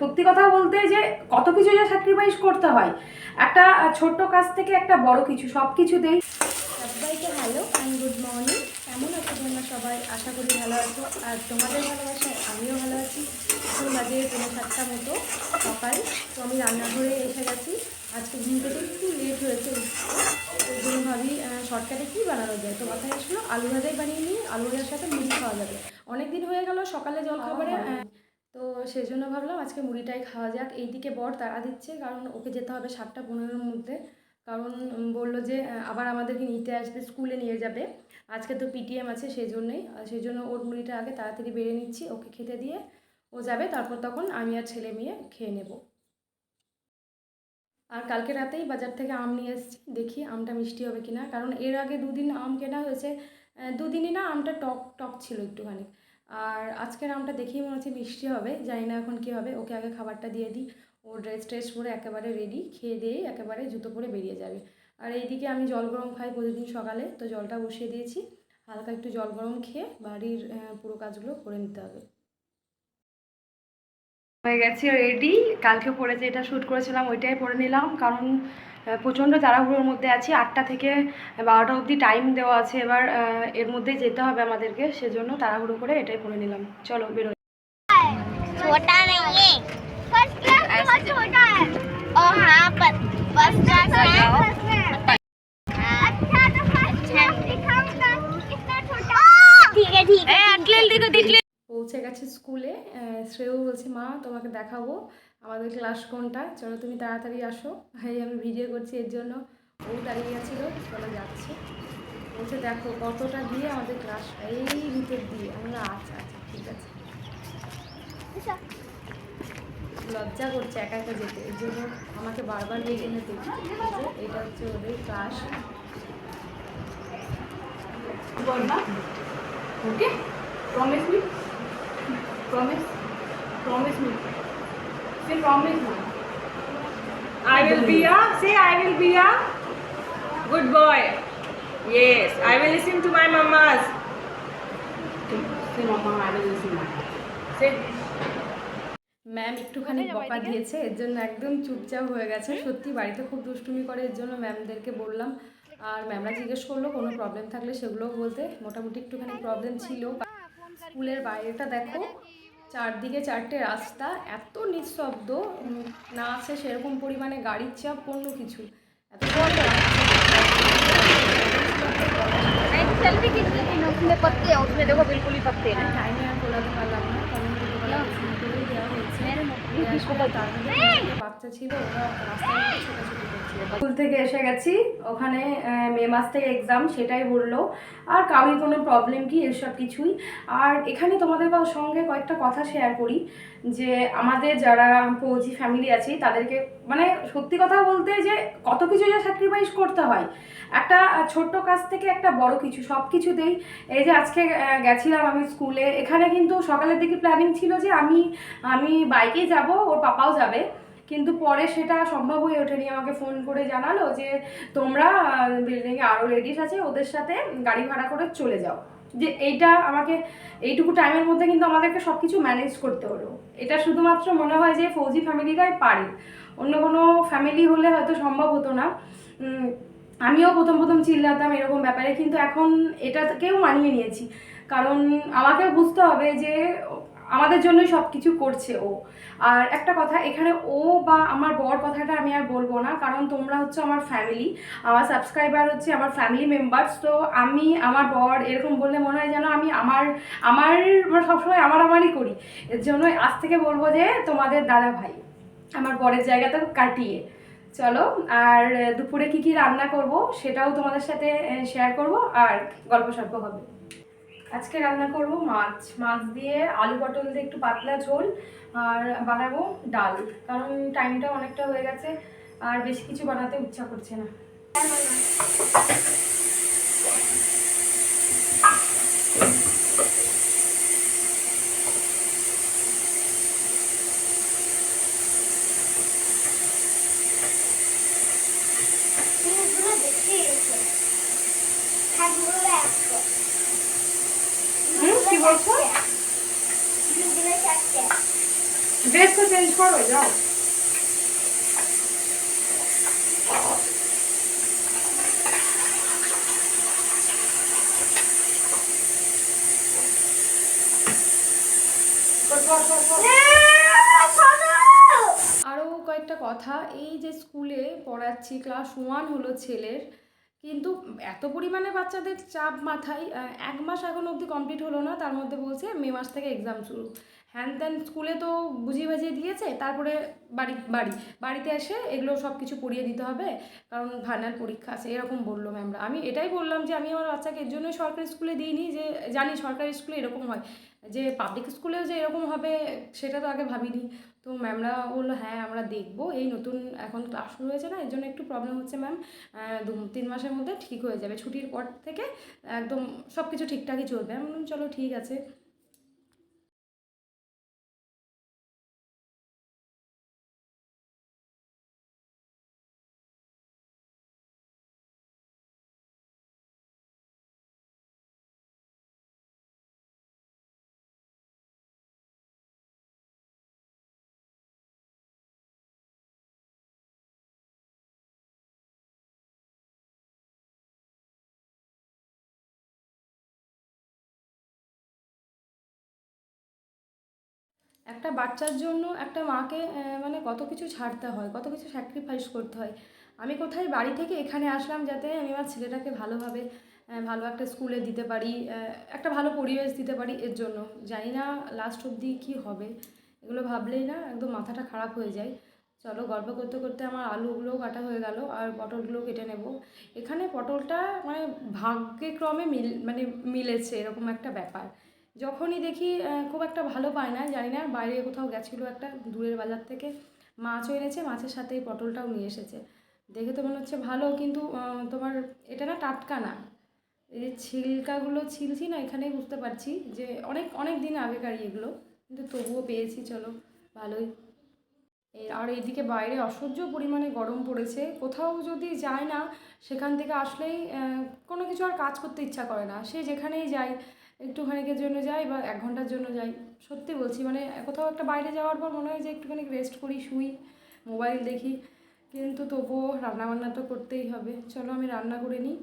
সত্যি কথা বলতে যে কত কিছু যে স্যাক্রিফাইস করতে হয়। একটা ছোট্ট কাজ থেকে একটা বড় কিছু সব কিছুতেই সবাইকে হ্যালো অ্যান্ড গুড মর্নিং কেমন আছো তোমরা সবাই? আশা করি ভালো আছো। আর তোমাদের ভালোবাসায় আমিও ভালো আছি। এখন বাজে পৌনে সাতটা মতো, সকাল। তো আমি রান্নাঘরে এসে গেছি। আজকে ঘুম থেকে একটু লেট হয়েছে ওই ভাবি শর্টকাটে কী বানানো যায়? তো মাথায় আসলো আলু ভাজাই বানিয়ে নিয়ে আলু ভাজার সাথে মুড়ি খাওয়া যাবে। অনেক দিন হয়ে গেল সকালে জল খাবারে তো সেই জন্য ভাবলাম আজকে মুড়িটাই খাওয়া যাক। এইদিকে বর তাড়া দিচ্ছে, কারণ ওকে যেতে হবে সাতটা পনেরোর মধ্যে। কারণ বলল যে আবার আমাদেরকে নিতে আসবে, স্কুলে নিয়ে যাবে। আজকে তো পিটিএম আছে সেই জন্যই সেই জন্য ওর মুড়িটা আগে তাড়াতাড়ি বেড়ে নিচ্ছি, ওকে খেতে দিয়ে ও যাবে। তারপর তখন আমি আর ছেলে মেয়ে খেয়ে নেব। আর কালকে রাতেই বাজার থেকে আম নিয়ে এসেছি। দেখি আমটা মিষ্টি হবে কিনা। কারণ এর আগে দুদিন আম কেনা হয়েছে দুদিনই না আমটা টক টক ছিল একটুখানি। আর আজকের আমটা দেখেই মনে হচ্ছে মিষ্টি হবে, জানি না এখন কী হবে। ওকে আগে খাবারটা দিয়ে দিই। ও ড্রেস ট্রেস পরে একেবারে রেডি খেয়ে দিয়ে একেবারে জুতো পরে বেরিয়ে যাবে। আর এইদিকে আমি জল গরম খাই প্রতিদিন সকালে, তো জলটা বসিয়ে দিয়েছি। হালকা একটু জল গরম খেয়ে বাড়ির পুরো কাজগুলো করে নিতে হবে। হয়ে গেছে রেডি কালকে পরে যেটা শ্যুট করেছিলাম ওইটাই পরে নিলাম। কারণ প্রচণ্ড তাড়াহুড়োর মধ্যে আছি। আটটা থেকে বারোটা অবধি টাইম দেওয়া আছে। এবার এর মধ্যে যেতে হবে আমাদেরকে। সেজন্য তাড়াহুড়ো করে এটাই পরে নিলাম। চলো বেরোই। ঠিক আছে গেছে স্কুলে শ্রেয় বলছে মা তোমাকে দেখাবো আমাদের ক্লাস কোনটা। চলো তুমি তাড়াতাড়ি আসো। এই আমি ভিডিও করছি এর জন্য ও দাঁড়িয়ে গেছিল চলো যাচ্ছে। বলছে দেখো কতটা দিয়ে আমাদের ক্লাস এই ভিতর দিয়ে। আমরা আচ্ছা আচ্ছা ঠিক আছে। লজ্জা করছে একা একা যেতে এর জন্য আমাকে বারবার ডেকে নিতে হচ্ছে। এই যে এটা হচ্ছে ওদের class okay promise me promise promise me say promise me I will be a say I will be a good boy. Yes, I will listen to my mamas. Say mama I will listen say ma'am একটুখানি বকা দিয়েছে এর জন্য একদম চুপচাপ হয়ে গেছে। সত্যি বাড়িতে খুব দুষ্টুমি করে এর জন্য ম্যামদেরকে বললাম। আর ম্যামরা জিজ্ঞেস করল কোনো প্রবলেম থাকলে সেগুলোও বলতে? মোটামুটি একটুখানি প্রবলেম ছিল। স্কুলের বাইরেটা দেখো। চারদিকে চারটে রাস্তা এত নিঃশব্দ না আছে সেরকম পরিমাণে গাড়ির চাপ অন্য কিছু। এত সেলফি দেখো বিলকুলই পারতে হ্যাঁ, পারলাম না। বাচ্চা ছিল ওরা স্কুল থেকে এসে গেছি ওখানে মে মাস থেকে এক্সাম সেটাই বলল। আর কারোর কোনো প্রবলেম কি এসব কিছুই। আর এখানে তোমাদের সঙ্গে কয়েকটা কথা শেয়ার করি। যে আমাদের যারা ফৌজি ফ্যামিলি আছে, তাদেরকে মানে সত্যি কথা বলতে যে কত কিছু যা স্যাক্রিফাইস করতে হয়। একটা ছোট্ট কাজ থেকে একটা বড় কিছু, সব কিছুতেই এই যে আজকে গেছিলাম আমি স্কুলে এখানে কিন্তু সকালের দিকে প্ল্যানিং ছিল যে আমি আমি বাইকেই যাব, ওর পাপাও যাবে। কিন্তু পরে সেটা সম্ভব হয়ে ওঠেনি, আমাকে ফোন করে জানালো যে তোমরা বিল্ডিংয়ে আরও লেডিস আছে, ওদের সাথে গাড়ি ভাড়া করে চলে যাও। যে এইটা আমাকে, এইটুকু টাইমের মধ্যে কিন্তু আমাদেরকে সব কিছু ম্যানেজ করতে হলো। এটা শুধুমাত্র মনে হয় যে ফৌজি ফ্যামিলিরাই পারে। অন্য কোনো ফ্যামিলি হলে হয়তো সম্ভব হতো না। আমিও প্রথম প্রথম চিল্লাতাম এরকম ব্যাপারে, কিন্তু এখন এটাকেও মানিয়ে নিয়েছি। কারণ আমাকেও বুঝতে হবে যে আমাদের জন্যই সব কিছু করছে ও। আর একটা কথা, এখানে ও বা আমার বর কথাটা আমি আর বলব না, কারণ তোমরা হচ্ছে আমার ফ্যামিলি আমার সাবস্ক্রাইবার হচ্ছে আমার ফ্যামিলি মেম্বার্স তো আমি, আমার বর এরকম বললে মনে হয় যেন আমি আমার আমার মানে সবসময় আমার আমারই করি। এর জন্য আজ থেকে বলব যে তোমাদের দাদা ভাই আমার বরের জায়গাটা কাটিয়ে। চলো, আর দুপুরে কি কি রান্না করব সেটাও তোমাদের সাথে শেয়ার করব, আর গল্প সল্প হবে। আজকে রান্না করব মাছ। মাছ দিয়ে আলু পটল দিয়ে একটু পাতলা ঝোল আর বানাবো ডাল। কারণ টাইমটা অনেকটা হয়ে গেছে, আর বেশি কিছু বানাতে ইচ্ছা করছে না। বলছো? ড্রেস তো চেঞ্জ যাও। কয়েকটা কথা। এই যে স্কুলে পড়াচ্ছি, ক্লাস ওয়ান হলো ছেলের। কিন্তু এত পরিমাণে বাচ্চাদের চাপ মাথায় এক মাস এখন অবধি কমপ্লিট হলো না, তার মধ্যে বলছে মে মাস থেকে এক্সাম শুরু। হ্যান ত্যান স্কুলে তো বুঝিয়ে বাজিয়ে দিয়েছে, তারপরে বাড়ি বাড়ি, বাড়িতে এসে এগুলো সব কিছু পড়িয়ে দিতে হবে, কারণ ফাইনাল পরীক্ষা আছে, এরকম বলল ম্যামরা আমি এটাই বললাম যে আমি আমার বাচ্চাকে এর জন্যই সরকারি স্কুলে দিইনি, যে জানি সরকারি স্কুলে এরকম হয়, যে পাবলিক স্কুলেও যে এরকম হবে সেটা তো আগে ভাবিনি। তো ম্যামরা বলল হ্যাঁ আমরা দেখব, এই নতুন এখন ক্লাস শুরু হয়েছে না, এর জন্য একটু প্রবলেম হচ্ছে ম্যাম দু, তিন মাসের মধ্যে ঠিক হয়ে যাবে, ছুটির পর থেকে একদম সব কিছু ঠিকঠাকই চলবে। আমি বললাম, চলো ঠিক আছে। একটা বাচ্চার জন্য একটা মাকে মানে কত কিছু ছাড়তে হয়, কত কিছু স্যাক্রিফাইস করতে হয়। আমি কোথায় বাড়ি থেকে এখানে আসলাম যাতে আমি আমার ছেলেটাকে ভালোভাবে ভালো একটা স্কুলে দিতে পারি একটা ভালো পরিবেশ দিতে পারি এর জন্য। জানি না লাস্ট অবধি কী হবে, এগুলো ভাবলেই না একদম মাথাটা খারাপ হয়ে যায়। চলো গল্প করতে করতে আমার আলুগুলোও কাটা হয়ে গেল আর পটলগুলো কেটে নেব। এখানে পটলটা মানে ভাগ্যক্রমে মিল মানে মিলেছে, এরকম একটা ব্যাপার। যখনই দেখি খুব একটা ভালো পায় না, জানি না, বাইরে কোথাও গেছিল একটা দূরের বাজার থেকে, মাছও এনেছে, মাছের সাথে এই পটলটাও নিয়ে এসেছে। দেখে তো মনে হচ্ছে ভালো, কিন্তু তোমার এটা না টাটকা না। এই যে ছিলকাগুলো ছিলছি না, এখানেই বুঝতে পারছি যে অনেক অনেক দিন আগেকার এগুলো, কিন্তু তবুও পেয়েছি, চলো, ভালোই। আর এইদিকে বাইরে অসহ্য পরিমাণে গরম পড়েছে, কোথাও যদি যায় না, সেখান থেকে আসলেই কোনো কিছু আর কাজ করতে ইচ্ছা করে না। সে যেখানেই যাই একটুখানিকের জন্য যাই বা এক ঘণ্টার জন্য যাই। সত্যি বলছি মানে কোথাও একটা বাইরে যাওয়ার পর মনে হয় যে একটুখানি রেস্ট করি, শুই মোবাইল দেখি। কিন্তু তবুও রান্নাবান্না তো করতেই হবে। চলো আমি রান্না করে নিই।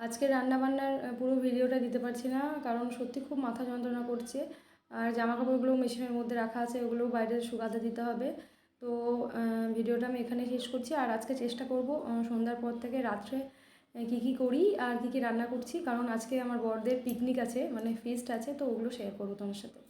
আজকে রান্নাবান্নার পুরো ভিডিওটা দিতে পারছি না, কারণ সত্যি খুব মাথা যন্ত্রণা করছে। আর জামা কাপড়গুলো মেশিনের মধ্যে রাখা আছে, ওগুলো বাইরে শুকাতে দিতে হবে। তো ভিডিওটা আমি এখানে শেষ করছি। আর আজকে চেষ্টা করব সন্ধ্যার পর থেকে রাত্রে কী কী করি আর কী কী রান্না করছি, কারণ আজকে আমার বরদের পিকনিক আছে মানে ফিস্ট আছে, তো ওগুলো শেয়ার করব তোমার সাথে।